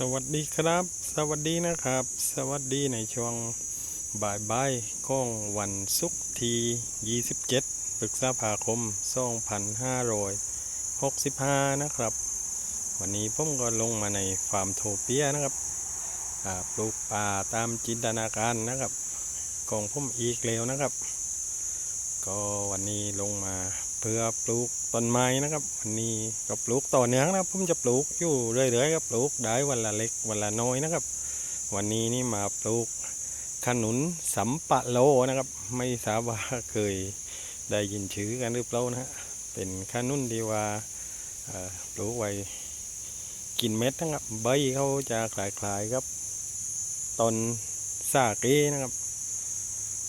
สวัสดีครับ สวัสดีนะครับ สวัสดีในช่วงบ่ายบ่ายของวันศุกร์ที่27พฤษภาคม 2565 นะครับ วันนี้ผมก็ลงมาในฟาร์มโทเปียนะครับปลูกป่าตามจินตนาการนะครับ ของผมอีกแล้วนะครับ ก็วันนี้ลงมา พื่อปลูกต้นไม้นะครับวันนี้ก็ปลูกต่อเนื่องนะครับผมจะปลูกอยู่เรื่อยๆครับปลูกได้วันละเล็กวันละน้อยนะครับ วันนี้นี่มาปลูกขนุนสัมปะโลนะครับ ไม่ทราบว่าเคยได้ยินชื่อกันหรือเปล่านะฮะเป็นขนุนที่ว่าปลูกไว้กินเม็ดนะครับใบเขาจะคล้ายๆครับต้นซาเกนะครับ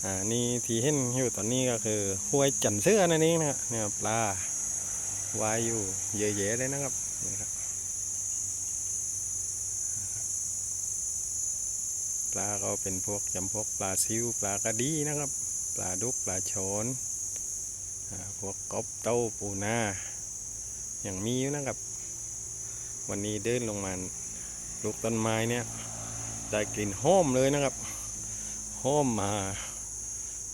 อ่านี่ที่เห็นอยู่ตอนนี้ก็คือห้วยจันเสื้อนั่นเองนะฮะเนี่ยปลาวายอยู่เยอะแยะเลยนะครับนี่ครับปลาก็เป็นพวกจำพวกปลาซิวปลากระดีนะครับ ปลาดุกปลาโฉนพวกกบเต้าปูนาอย่างมีอยู่นะครับ วันนี้เดินลงมาปลูกต้นไม้เนี่ยได้กลิ่นหอมเลยนะครับหอมมา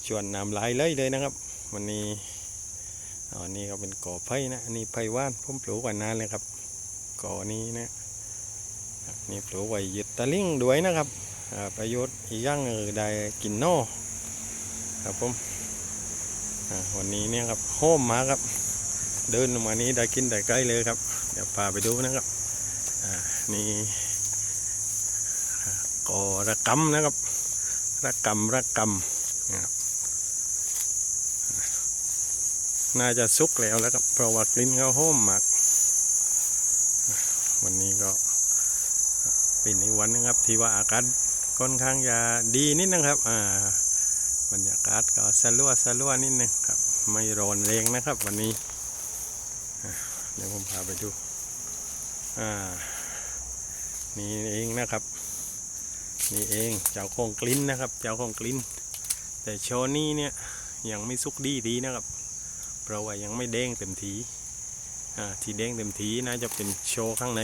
ชวนน้ำลายเลยเลยนะครับ วันนี้อันนี้ก็เป็นก่อไผ่นะอันนี้ไผ่ว่านผมปลูกไว้นานเลยครับก่อนี้นะนี่ปลูกไว้ยึดตะลิ่งด้วยนะครับประโยชน์อีกอย่างก็คือได้กินนอครับผมวันนี้เนี่ยครับโฮมมาครับ เดินลงมานี้ได้กินได้ใกล้เลยครับ เดี๋ยวพาไปดูนะครับนี่ก่อระกำนะครับระกำระกำน่ น่าจะสุกแล้วแล้วครับเพราะว่ากลิ่นเขาหอมมากวันนี้ก็เป็นอีกวันนึงครับ ที่ว่าอากาศค่อนข้างจะดีนิดนึงครับอ่าบรรยากาศก็สลัวสลัวนิดนึงครับ ไม่ร้อนแรงนะครับ วันนี้เดี๋ยวผมพาไปดูอ่านี่เองนะครับนี่เองเจ้าของกลิ่นนะครับ เจ้าของกลิ่นแต่โชว์นี้เนี่ยยังไม่สุกดีดีนะครับ เพราะว่ายังไม่แดงเต็มทีอ่าที่แดงเต็มทีน่าจะเป็นโชว์ข้างใน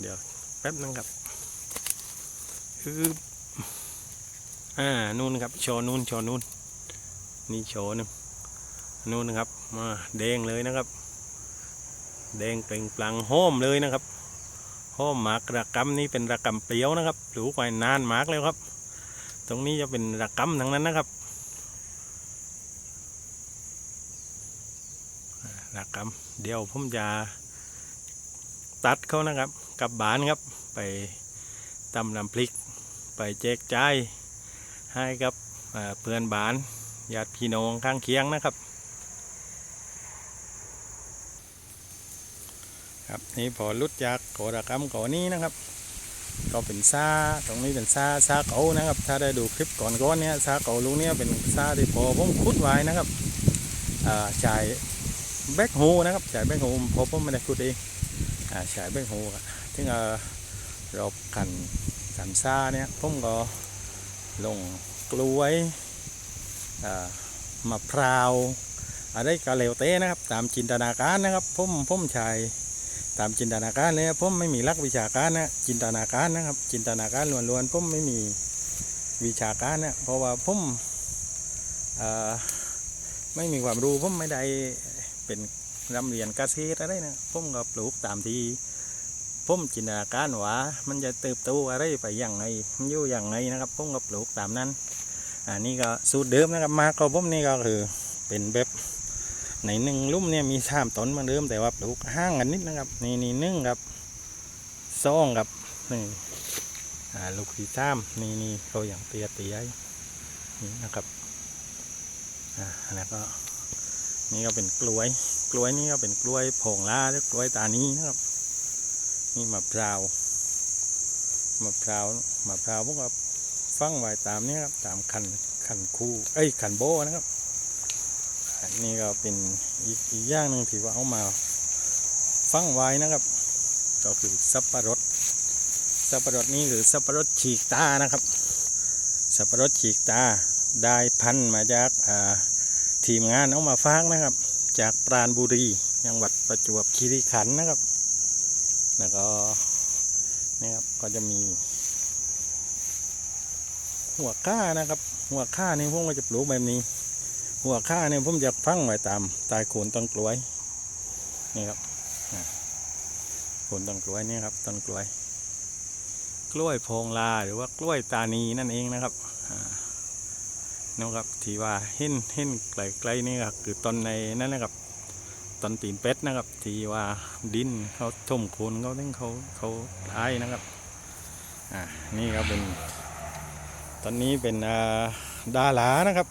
เดี๋ยวแป๊บนึงครับคืออ่านู่นครับโชว์นู่นโชว์นู่นนี่โชว์หนึงนู่นนะครับมาแดงเลยนะครับแดงเปล่งปลังหอมเลยนะครับหอมหมากระกำนี่เป็นระกำเปรี้ยวนะครับปลูกไว้นานมากแล้วครับ ตรงนี้จะเป็นระกำทั้งนั้นนะครับ นะครับ เดี๋ยวผมจะตัดเขานะครับกลับบ้านครับ ไปตำน้ำพริก ไปแจกจ่ายให้กับเพื่อนบ้านญาติพี่น้องข้างเคียงนะครับ ครับนี่พอลุดจากโกรกรรมก่อนนี้นะครับ ก็เป็นซาตรงนี้เป็นซาซาเก่านะครับ ถ้าได้ดูคลิปก่อนก้อนเนี้ยซาเก่าลูกเนี้ยเป็นซาที่พอผมขุดไว้นะครับอ่าจ่าย แบกโฮนะครับฉายแบกโฮพบว่าไม่ได้พูดเองฉายแบกโฮอะถึงเอ่อรอบขันขันซาเนี่ยผมก็ลงกล้วยมะพร้าวอะไรก็เลวเต้นะครับ ตามจินตนาการนะครับผมผมใช้ตามจินตนาการเลยผมไม่มีลักวิชาการนะจินตนาการนะครับ จินตนาการล้วนๆผมไม่มีวิชาการนะเพราะว่าผมไม่มีความรู้ผมไม่ได้ เป็นรำเรียนกเกษตรอะไรนะผมก็ปลูกตามที่ผมจินตนาการว่ามันจะเติบโตอะไรไปอย่างไรมันอยู่อย่างไรนะครับผมก็ปลูกตามนั้นอันนี้ก็สูตรเดิมนะครับมาก็ผมนี่ก็คือเป็นแบบในหนึ่งลุ่มเนี่ยมีสามต้นมาเดิมแต่ว่าปลูกห่างกันนิดนะครับนี่นี่หนึ่งครับสองครับนี่อ่าลูกที่สามนี่นี่เขาอย่างเตี้ยเตี้ยนี่นะครับอ่าแล้วก็ นี่ก็เป็นกล้วย กล้วยนี่ก็เป็นกล้วยผงลาหรือกล้วยตานีนะครับ นี่มะพร้าวมะพร้าวมะพร้าวพวกก็ฟังไว้ตามนี้ครับตามขันขันคู่เอ้ยขันโบนะครับอันนี่ก็เป็นอีกอีกอย่างหนึ่งที่ว่าเอามาฟังไว้นะครับ ก็คือสับปะรดสับปะรดนี่คือสับปะรดฉีกตานะครับ สับปะรดฉีกตาได้พันธุ์มาจากอ่า ทีมงานเอามาฟากนะครับ จากปราณบุรีจังหวัดประจวบคีรีขันธ์นะครับ แล้วก็นี่ครับก็จะมี หัวข้านะครับ หัวข้านี่ผมก็จะปลูกแบบนี้ หัวข้าเนี่ยผมจะฟังไว้ตามตายโคนต้นกล้วยนี่ครับโคนต้นกล้วยนี่ครับต้นกล้วย กล้วยโพงลาหรือว่ากล้วยตานีนั่นเองนะครับ นะครับที่ว่าเห็นเห็นไกลๆนี่ก็คือต้นในนั่นนะครับต้นตีนเป็ดนะครับ ที่ว่าดินเขาท่มโคนเขาทั้งเขาเขาตายนะครับอ่านี่ก็เป็น ตอนนี้เป็นอ่าดารานะครับ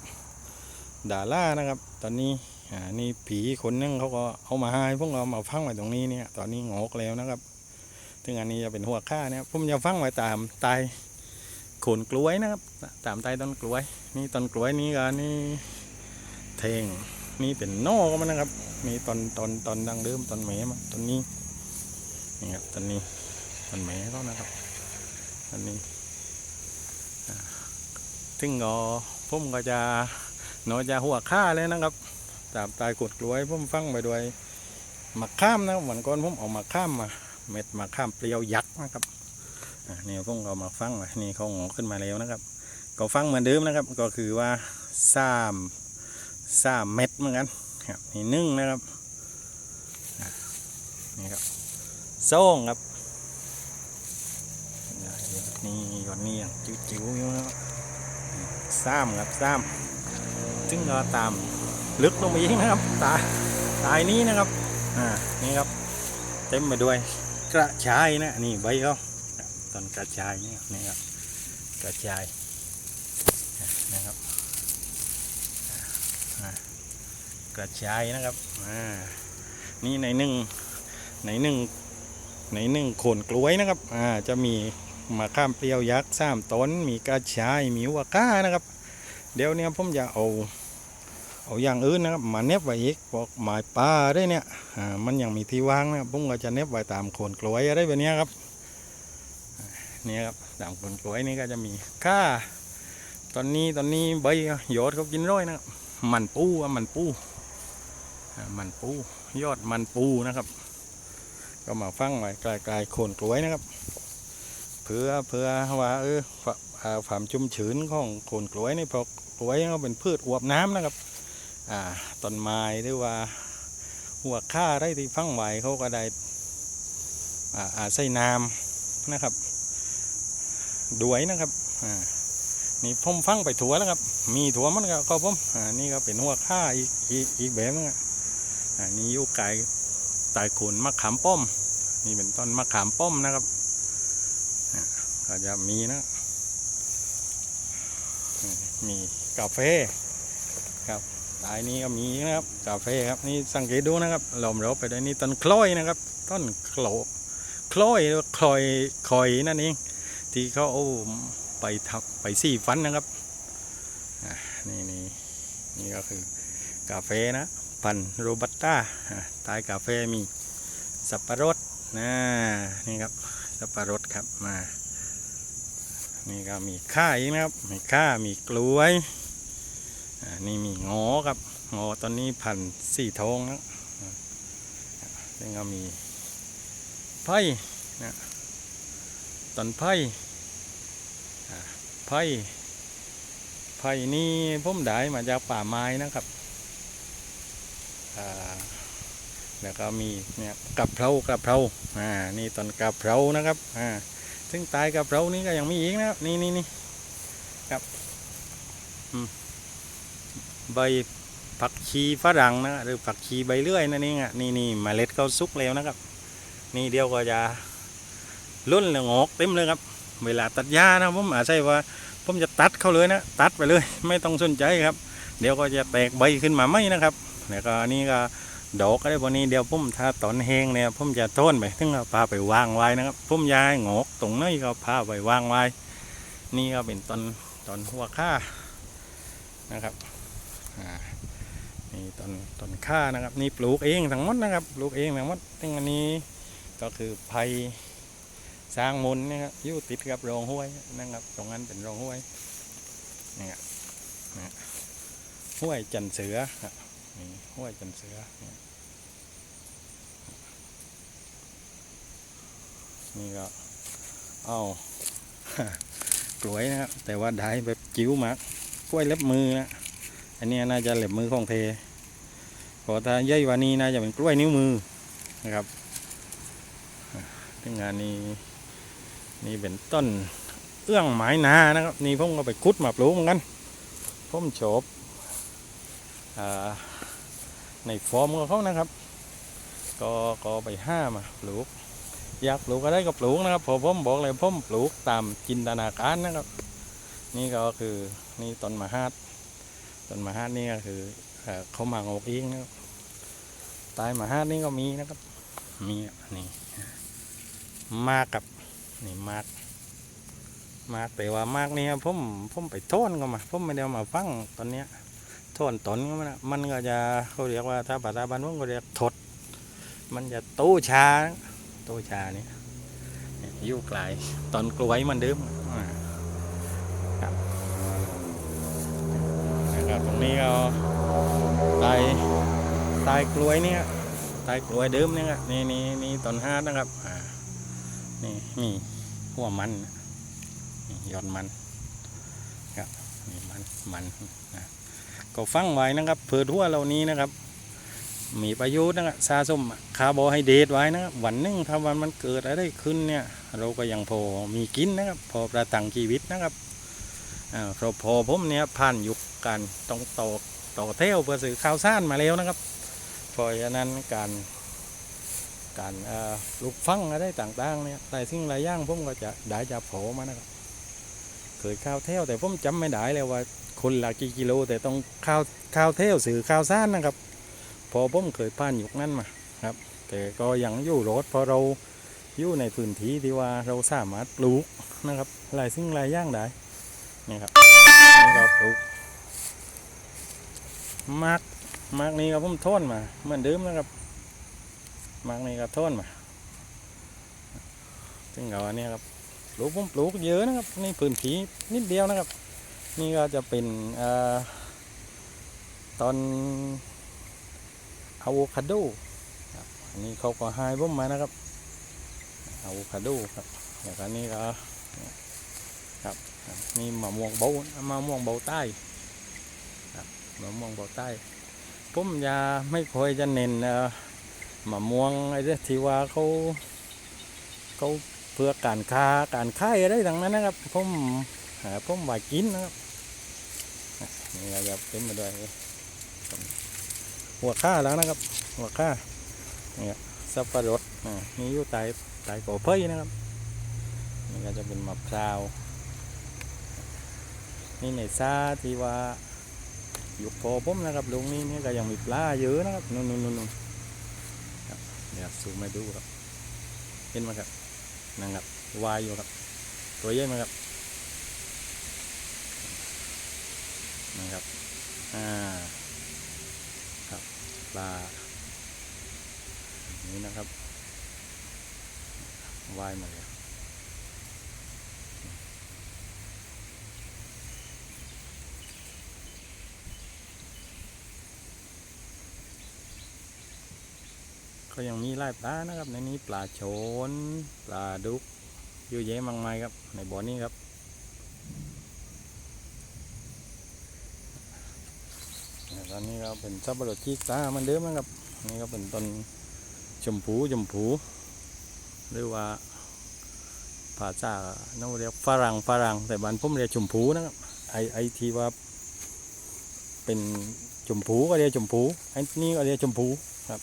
ดารานะครับ ตอนนี้อ่านี่ผีคนนึงเขาก็เอามาให้พวกเรามาฟังไว้ตรงนี้เนี่ย ตอนนี้งอกแล้วนะครับซึ่งอันนี้จะเป็นหัวข้าเนี่ยผมจะฟังไว้ตามตาย โคนกล้วยนะครับ ตามใต้ต้นกล้วย นี่ต้นกล้วยนี้ก็นี่เทงนี่เป็นนอกมันนะครับ มีตอนตอนตอนดังเดิมตอนแหมมาตอนนี้นี่ครับตอนนี้ตอนแหมเขานะครับตอนนี้ซึ่งก็ผมก็จะเนจะหัวค่าเลยนะครับตามตายกดกล้วยผมฟังไปด้วยมะข้ามนะวันก่อนผมเอามาข้ามมา เม็ดมะข้ามเปรี้ยวยักษ์นะครับ นี่ผมก็เอามาฟังนี่เขาหงอขึ้นมาแล้วนะครับ ก็ฟังเหมือนเดิมนะครับ ก็คือว่าสามสามเม็ดเหมือนกันครับนี่นึ่งนะครับนี่ครับส่งครับนี่ยอดนี่ยังจิ๋วๆอยู่นะครับซ้ำครับซ้ำซึ่งก็ตามลึกลงไปอีกนะครับ ตาตายนี้นะครับ อ่า นี่ครับ เต็มไปด้วยกระชายนะ นี่ใบเขา ต้นกระชายนี่นี่ครับกระชายนะครับกระชายนะครับนี่ในหนึ่งในหนึ่งในหนึ่งโขนกล้วยนะครับจะมีมาข้ามเปรี้ยวยักษ์สามต้นมีกระชายมีหัวก้านะครับ เดี๋ยวเนี้ผมจะเอาเอาอย่างอื่นนะครับมาเน็บไว้อีกพวกหมายปลาได้เนี่ยมันยังมีที่ว่างนะครับผมก็จะเน็บไว้ตามโคนกล้วยอะไรแบบนี้ครับ นี่ครับตามโคนกล้วยนี่ก็จะมีค่า ตอนนี้ตอนนี้ใบยอดเขากินร้อยนะครับมันปูอะมันปูมันปูยอดมันปูนะครับ ก็มาฟังไว้ไกลๆโคนกล้วยนะครับ เพื่อเพื่อว่าเออฝ่ความชุ่มชื้นของโคนกล้วยนี่เพราะกล้วยเขาเป็นพืชอวบน้ำนะครับอ่าต้นไม้หรือว่าหัวข้าได้ที่ฟังไหวเขาก็ได้อ่าอาใส่น้ำนะครับ ด้วยนะครับอ่านี่ผมฟังไปถั่วแล้วครับ มีถั่วมันก็ก็ผมอ่านี่ก็เป็นหัวข้าอีกอีกอีกแบบนึงอ่านี่ยูไก่ตายขนมะขามป้อม นี่เป็นต้นมะขามป้อมนะครับก็จะมีนะ มีกาแฟครับตายนี้ก็มีนะครับกาแฟครับนี่สังเกตดูนะครับลมรบไปด้นี่ต้นคล้อยนะครับ ต้นโคลคล้อยคลอยคอยนั่นเอง ที่เขาเอาไปทำไปซี่ฟันนะครับนี่นี่นี่ก็คือกาแฟนะพันโรบัสต้าอะใต้กาแฟมีสับปะรดนะนี่ครับสับปะรดครับมานี่ก็มีข้าอีกนะครับมีข้ามีกล้วยนี่มีงอครับงอตอนนี้พันสี่ทองนะแล้วก็มีไผ่นะต้นไผ่ ไผ่ไผ่นี่ผมได้มาจากป่าไม้นะครับแล้วก็มีเนี่ยกะเพรากะเพราอ่านี่ต้นกะเพรานะครับอ่าซึ่งตายกับเพรานี่ก็ยังมีอีกนะนี่นี่นี่ครับใบผักชีฝรั่งนะหรือผักชีใบเลื่อยนั่นเองอะนี่นี่เมล็ดเขาสุกแล้วนะครับ นี่เดียวก็จะล้นแล้วงอกเต็มเลยครับ เวลาตัดหญ้านะผมอาจจะว่า ผมจะตัดเขาเลยนะ ตัดไปเลย ไม่ต้องสนใจครับ เดี๋ยวก็จะแตกใบขึ้นมาไหมนะครับแล้วก็นนี้ก็ดอกอะไรพวกนี้เดี๋ยวผมถ้าตอนแห้งเนี่ยผมจะต้นไปถึงเอาพาไปวางไว้นะครับผมย้ายงอกตรงนี้ก็พาไปวางไว้ นี่ก็เป็นต้นต้นหัวข้านะครับนี่ต้นต้นข้านะครับ นี่ปลูกเองทั้งหมดนะครับ ปลูกเองทั้งหมดซึ่งอันนี้ก็คือไผ่ สร้างมนนะครับอยู่ติดกับโรงห้วยนะครับ ตรงนั้นเป็นโรงห้วยนี่ครับห้วยจันเสือครับนี่ห้วยจันเสือเนี่ยนี่ก็เอากล้วยนะครับแต่ว่าได้แบบจิ๋วมากกล้วยเล็บมือนะอันนี้น่าจะเล็บมือของเทพอถ้าใหญ่กว่านี้น่าจะเป็นกล้วยนิ้วมือนะครับที่งานนี้ นี่เป็นต้นเอื้องไม้นานะครับ นี่ผมก็ไปคุดมาปลูกเหมือนกันผมโฉบในฟอร์มของเขานะครับ ก็ก็ไปห้ามาปลูก อยากปลูกอะไรก็ปลูกนะครับพอผมบอกเลยผมปลูกตามจินตนาการนะครับ นี่ก็คือนี่ต้นมะฮาดต้นมะฮาดนี่ก็คือเขามางอกเองนะครับตายมะฮาดนี่ก็มีนะครับ มีอะนี่มากับ นี่มากมากแต่ว่ามากนี่ครับผมผมไปโทนก็มาผมไม่ได้มาฟังตอนเนี้ยโทนตนก็มันมันก็จะเขาเรียกว่าถ้าภาษาบ้านผมก็เรียกถดมันจะตู้ชาโตชานี่ยู่ไกลตอนกล้วยมันเดิมครับนะครับตรงนี้ก็ตายตายกล้วยเนี่ยตายกล้วยเดิมเนี่ยนี่นี่นี่ต้นฮานะครับอ่านี่นี่ หัวมันยอดมันครับนี่มันมันนะก็ฟังไว้นะครับเผื่อทั่วเหล่านี้นะครับ มีประโยชน์นะครับสะสมคาร์โบไฮเดรตไว้นะครับวันนึ่งถ้าวันมันเกิดอะไรขึ้นเนี่ย เราก็ยังพอมีกินนะครับ พอประทังชีวิตนะครับอ่าเราพอผมเนี่ยผ่านยุคการต้องต่อต่อเที่ยวเพื่อซื้อข้าวสารมาแล้วนะครับเพราะฉะนั้นการ การลูกฟังอะไรต่างๆเนี่ยแต่สิ่งหลายอย่างผมก็จะได้จะโผล่มานะครับเคยข้าวเที่ยวแต่ผมจำไม่ได้เลยว่าคนละกี่กิโล แต่ต้องข้าวข้าวเที่ยวสื่อข้าวสารนะครับ พอผมเคยผ่านยุคนั้นมาครับ แต่ก็ยังอยู่รถเพราะเราอยู่ในพื้นที่ที่ว่าเราสามารถปลูกนะครับหลายสิ่งหลายอย่างได้นี่ครับนี่เราปลูกมากมากนี้ก็ผมโทนมาเหมือนเดิมนะครับ มากนี้ก็โทนมาซึ่งเราอันนี้ครับปลูกผมปลูกเยอะนะครับนี่พื้นที่นิดเดียวนะครับ นี่ก็จะเป็นอตอนอะโวคาโดครับอันนี้เขาก็ให้ผมมานะครับอะโวคาโดครับอย่างนี้ก็ครับมีมะม่วงเบามะม่วงเบาใต้ครับมะม่วงเบาใต้ผมจะไม่ค่อยจะเน้นเอ่อ มะม่วงไอ้เรื่องที่ว่าเขาเขาเพื่อการค้าการขายอะไรต่างนั้นนะครับผมหาผมว่ากินนะครับนี่ก็จะเป็นมาด้วยหัวข้าแล้วนะครับ หัวข้าเนี่ยสับปะรดอ่ามีอยู่ใต้ใต้กอเพ้ยนะครับนี่ก็จะเป็นมะพร้าวนี่ในซาที่ว่าอยู่พอผมนะครับลุงนี่นี่ก็ยังมีปลาเยอะนะครับนู่นนู่นนู่น เนี่ยซูมมาดูครับ เห็นไหมครับนั่งครับวายอยู่ครับ ตัวใหญ่ไหมครับนะครับอ่าปลาอย่างนี้นะครับวายมาเลย ก็ยังมีไล่ปลานะครับ ในนี้ปลาโฉนปลาดุกเยอะแยะมากมายครับ ในบ่อนี้ครับตอนนี้ก็เป็นสับปะรดชีกตาเหมันเดิมนะครับนี่ก็เป็นต้นชมพูชมพูหรือว่าภาษาโน้เรียกฝรั่งฝรั่งแต่บ้านผมเรียกชมพูนะครับไอไอที่ว่าเป็นชมพูก็เรียกชมพูไอ้นี่ก็เรียกชมพูครับ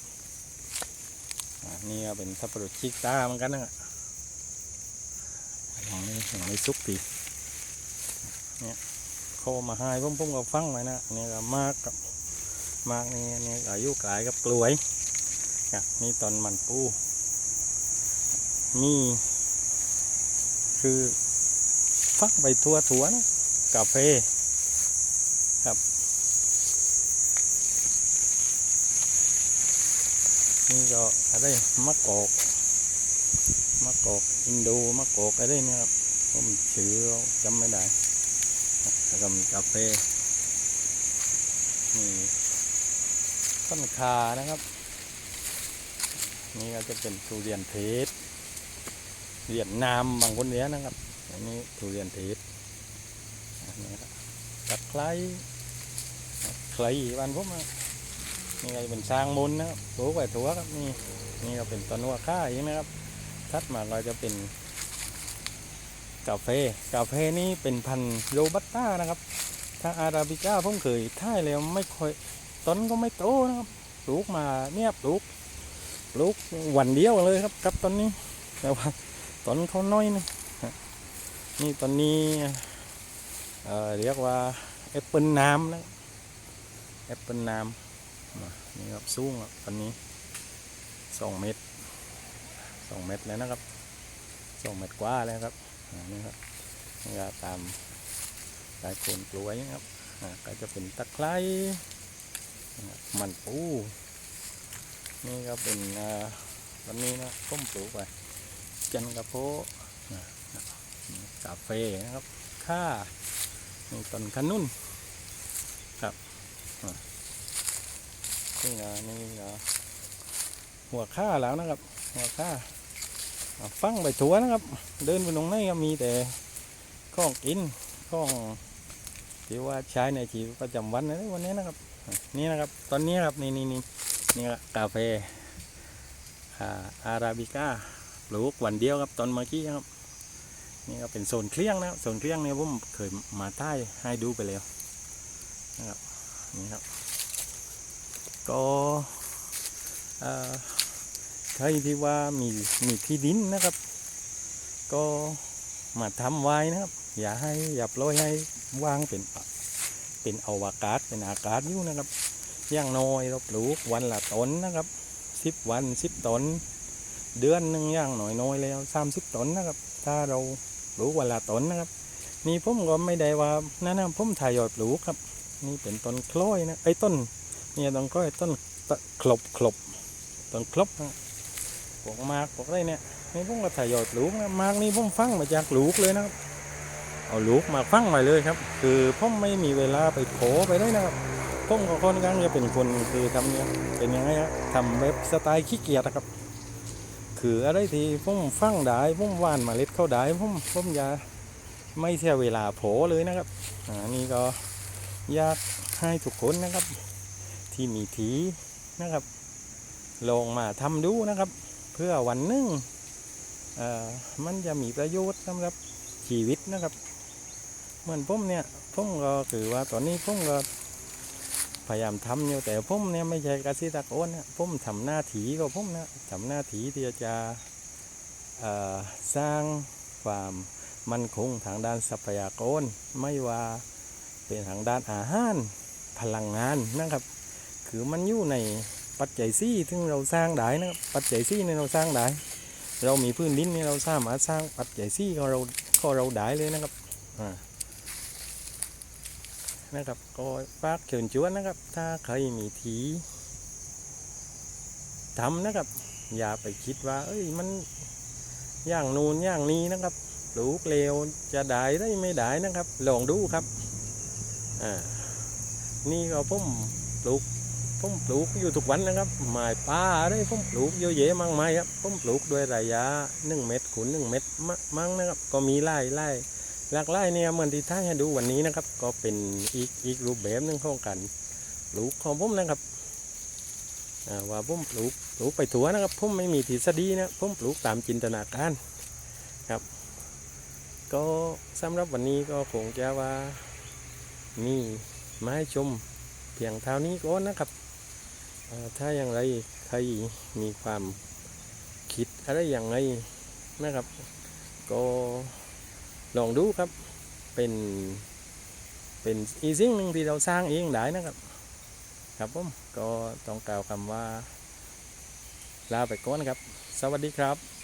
นี่ก็เป็นสับปะรดชีกตาเหมือนกันนะครับยังไม่ยังไม่สุกทีเนี่ยเขาเอามาให้ผมผมก็ฟังไว้นะนี่ก็มากกับมากนี่นี่อายุกลายกับกล้วยครับนี่ตอนมันปูมีคือฟักไปทั่วถั่วนะกาแฟครับ นี่ก็อะไรมะกอกมะกอกอินโดมะกอกอะไรเนี่ยครับผมชื่อจำไม่ได้แล้วก็มีกาแฟนี่ต้นคานะครับ นี่ก็จะเป็นทุเรียนเพชรเรียนนามบางคนเรียนะครับ อันนี้ทุเรียนเทศอันนี้ครับตะไคร้ไคร้บ้านผมอะ นี่ก็จะเป็นสร้างมุนนะครับปลูกไว้ถั่วครับนี่นี่ก็เป็นต้นหัวข้าอีกนะครับถัดมาก็จะเป็นกาแฟกาแฟนี่เป็นพันธุ์โรบัสต้านะครับ ถ้าอาราบิก้าผมเคยท่ายแล้วไม่ค่อยต้นก็ไม่โตนะครับปลูกมาเนี่ยปลูกปลูกวันเดียวเลยครับกับต้นนี้แต่ว่าต้นเขาน้อยนะนี่ต้นนี้เเรียกว่าแอปเปิลน้ำนะแอปเปิลน้ำ นี่ครับสูงครับต้นนี้สองเมตรสองเมตรแล้วนะครับสองเมตรกว่าแล้วครับนี่ครับนี่ก็ตามสายโคนกล้วยนะครับก็จะเป็นตะไคร้มันปูนี่ก็เป็นวันนี้นะต้มปลูกไปจันกระโพกาแฟนะครับข้านี่ต้นขนุนครับอ่า นี่ก็นี่ก็หัวข้าแล้วนะครับ หัวข้าอ่าฟังไปถัวนะครับ เดินไปตรงไหนก็มีแต่ข้องกินข้องที่ว่าใช้ในชีวิตประจำวันนะวันนี้นะครับ นี่นะครับ ตอนนี้ครับนี่นี่นี่นี่ก็กาแฟอาราบิก้าปลูกวันเดียวครับตอนเมื่อกี้ครับนี่ก็เป็นโซนเครื่องนะครับโซนเครื่องเนี่ยผมเคยมาใต้ให้ดูไปแล้วนะครับนี่ครับ ก็ใครที่ว่ามีมีที่ดินนะครับ ก็มาทำไว้นะครับ อย่าให้อย่าปล่อยให้ว่างเป็นเป็นอวกาศเป็นอากาศอยู่นะครับอย่างน้อยเราปลูกวันละต้นนะครับสิบวันสิบต้นเดือนหนึ่งอย่างหน้อยน้อยแล้วสามสิบต้นนะครับ ถ้าเราปลูกวันละต้นนะครับ นี่ผมก็ไม่ได้ว่านั่นนะผมทยยอยปลูกครับ นี่เป็นต้นคล้อยนะไอ้ต้น เนี่ยต้นคล้อยต้นตะคลบคลบต้นคลบพวกมากพวกอะไรเนี่ยนี่ผมก็ทยยอยปลูกนะมากนี่ผมฟังมาจากลูกเลยนะครับ เอาลูกมาฟังไว้เลยครับ คือผมไม่มีเวลาไปโขไปได้นะครับผมก็ค่อนข้างจะเป็นคนคือทำเนี่ยเป็นยังไงครับทำแบบสไตล์ขี้เกียจนะครับ คืออะไรที่ผมฟังได้ผมว่านมาเล็ดเข้าได้ผมผมจะไม่เสียเวลาโผเลยนะครับอ่านี่ก็อยากให้ทุกคนนะครับ ที่มีทีนะครับ ลองมาทำดูนะครับ เพื่อวันหนึ่งมันจะมีประโยชน์สำหรับชีวิตนะครับ เหมือนผมเนี่ยผมก็คือว่าตอนนี้ผมก็พยายามทำอยู่แต่ผมเนี่ยไม่ใช่เกษตรกรนะผมทำหน้าที่ก็ผมนะทำหน้าที่ที่จะสร้างความมั่นคงทางด้านทรัพยากรไม่ว่าเป็นทางด้านอาหารพลังงานนะครับ คือมันอยู่ในปัจจัยซี่ที่เราสร้างได้นะครับปัจจัยซี่เนี่เราสร้างได้เรามีพื้นดินนี่เราสามารถสร้างปัจจัยซี่ของเราของเราได้เลยนะครับอ่านะครับก็ฝากเชิญชวนนะครับ ถ้าใครมีทีทำนะครับ อย่าไปคิดว่า เอ้ยมันอย่างนูนอย่างนี้นะครับปลูกเร็วจะได้ได้ไม่ได้นะครับ ลองดูครับอ่านี่ก็ผมปลูก ผมปลูกอยู่ทุกวันนะครับหมายป้าได้ผมปลูกเยอะแยะมากมายครับผมปลูกด้วยระยะหนึ่งเมตรคูณหนึ่งเมตรมั้งนะครับ ก็มีไล่ไล่หลากหลายเนี่ยเหมือนที่ท่านให้ดูวันนี้นะครับ ก็เป็นอีกอีกรูปแบบหนึ่งของการปลูกของผมนะครับอ่าว่าผมปลูกปลูกไปถั่วนะครับผมไม่มีทฤษฎีนะผมปลูกตามจินตนาการครับ ก็สำหรับวันนี้ก็คงจะว่ามีมาให้ชมเพียงเท่านี้ก่อนนะครับ ถ้าอย่างไรใครมีความคิดอะไรอย่างไรนะครับ ก็ลองดูครับเป็นเป็นอีสิ่งหนึ่งที่เราสร้างเองได้นะครับ ครับผมก็ต้องกล่าวคำว่าลาไปก่อนครับ สวัสดีครับ